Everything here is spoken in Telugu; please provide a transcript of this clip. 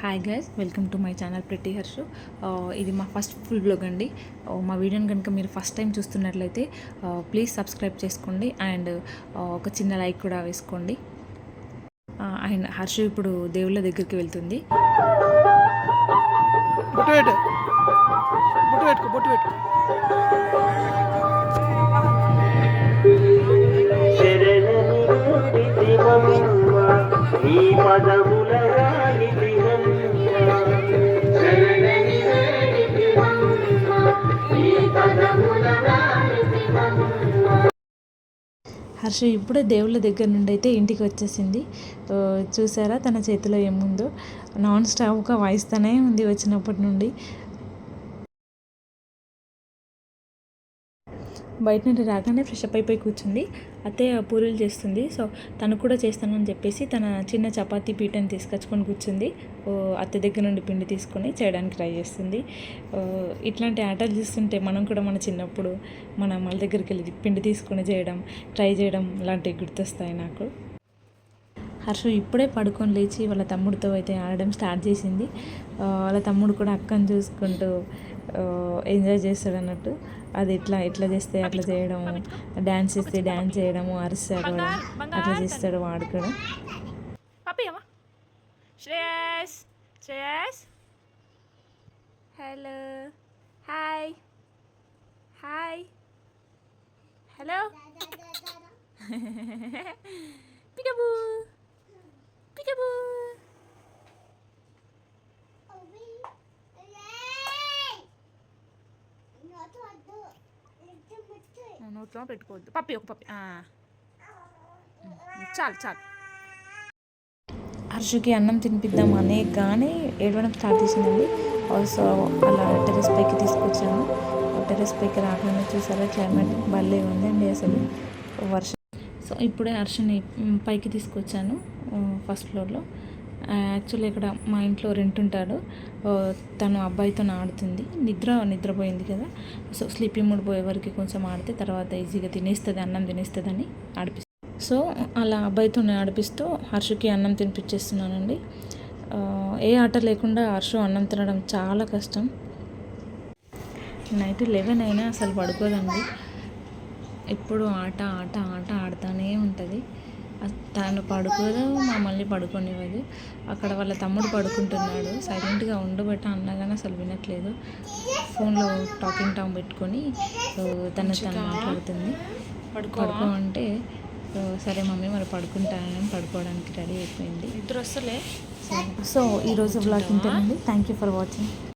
Hi guys welcome to my channel pretty Harshu ఇది మా ఫస్ట్ ఫుల్ బ్లాగ్ అండి. Uh, మా వీడియోని కనుక మీరు ఫస్ట్ టైం చూస్తున్నట్లయితే ప్లీజ్ సబ్స్క్రైబ్ చేసుకోండి అండ్ ఒక చిన్న లైక్ కూడా వేసుకోండి. అండ్ హర్షు ఇప్పుడు దేవుళ్ళ దగ్గరికి వెళ్తుంది. ఈ పదముల హర్ష ఇప్పుడే దేవుళ్ళ దగ్గర నుండి అయితే ఇంటికి వచ్చేసింది. చూసారా తన చేతిలో ఏముందో? నాన్ స్టాప్గా వాయిస్తూనే ఉంది వచ్చినప్పటి నుండి. బయట నుండి రాగానే ఫ్రెష్ అప్ అయిపోయి కూర్చుంది. అత్తయ్య పూరీలు చేస్తుంది. సో తను కూడా చేస్తానని చెప్పేసి తన చిన్న చపాతీ పీటని తీసుకొచ్చుకొని కూర్చుంది. ఓ, అత్త దగ్గర నుండి పిండి తీసుకొని చేయడానికి ట్రై చేస్తుంది. ఇట్లాంటి ఆటలు చూస్తుంటే మనం కూడా మన చిన్నప్పుడు మన అమ్మల దగ్గరికి వెళ్ళి పిండి తీసుకొని చేయడం ట్రై చేయడం లాంటివి గుర్తొస్తాయి నాకు. హర్షు ఇప్పుడే పడుకొని లేచి వాళ్ళ తమ్ముడితో అయితే ఆడడం స్టార్ట్ చేసింది. వాళ్ళ తమ్ముడు కూడా అక్కని చూసుకుంటూ ఎంజాయ్ చేస్తాడు అన్నట్టు. అది ఎట్లా ఎట్లా చేస్తే అట్లా చేయడం డ్యాన్స్ చేస్తే డ్యాన్స్ చేయడము అరిసి అడవడం అట్లా చేస్తాడు వాడు కూడా. Shreyas Shreyas. Hello. Hi. Hi. Hello. Peekaboo. నోట్లో పెట్టుకోవద్దు. పప్పి ఒక పప్పి. చాలు చాలు. హర్షుకి అన్నం తినిపిద్దాం అనే కానీ ఏడవడం స్టార్ట్ చేసిందండి. సో అలా టెరెస్ పైకి తీసుకొచ్చాను. టెరెస్ పైకి రాగానే చూసారా క్లైమేట్ భలే ఉందండి అసలు. వర్షం. సో ఇప్పుడే హర్షని పైకి తీసుకొచ్చాను ఫస్ట్ ఫ్లోర్లో. యాక్చువల్లీ ఇక్కడ మా ఇంట్లో రెంట్ ఉంటాడు. తను అబ్బాయితో ఆడుతుంది. నిద్ర నిద్రపోయింది కదా. సో స్లీపింగ్ మూడ్ పోయే వరకు కొంచెం ఆడితే తర్వాత ఈజీగా తినేస్తుంది అన్నం తినేస్తుందని ఆడిపిస్తుంది సో అలా అబ్బాయితో ఆడిపిస్తూ హర్షుకి అన్నం తినిపించేస్తున్నానండి. ఏ ఆట లేకుండా హర్షు అన్నం తినడం చాలా కష్టం. నైట్ లెవెన్ అయినా అసలు పడుకోదండి. ఎప్పుడు ఆట ఆట ఆట ఆడుతూనే తను పడుకోదు మమ్మల్ని పడుకోనివ్వదు. అక్కడ వాళ్ళ తమ్ముడు పడుకుంటున్నాడు. సైలెంట్గా ఉండబట్ట అన్నా కానీ అసలు వినట్లేదు. ఫోన్లో టాకింగ్ టామ్ పెట్టుకొని తను తను మాట్లాడుతుంది. పడుకో అంటే సరే మమ్మీ మరి పడుకుంటానని పడుకోవడానికి రెడీ అయిపోయింది. నిద్ర వస్తలే సో ఈరోజు బ్లాగ్ ఇంతేనండి. Thank you for watching.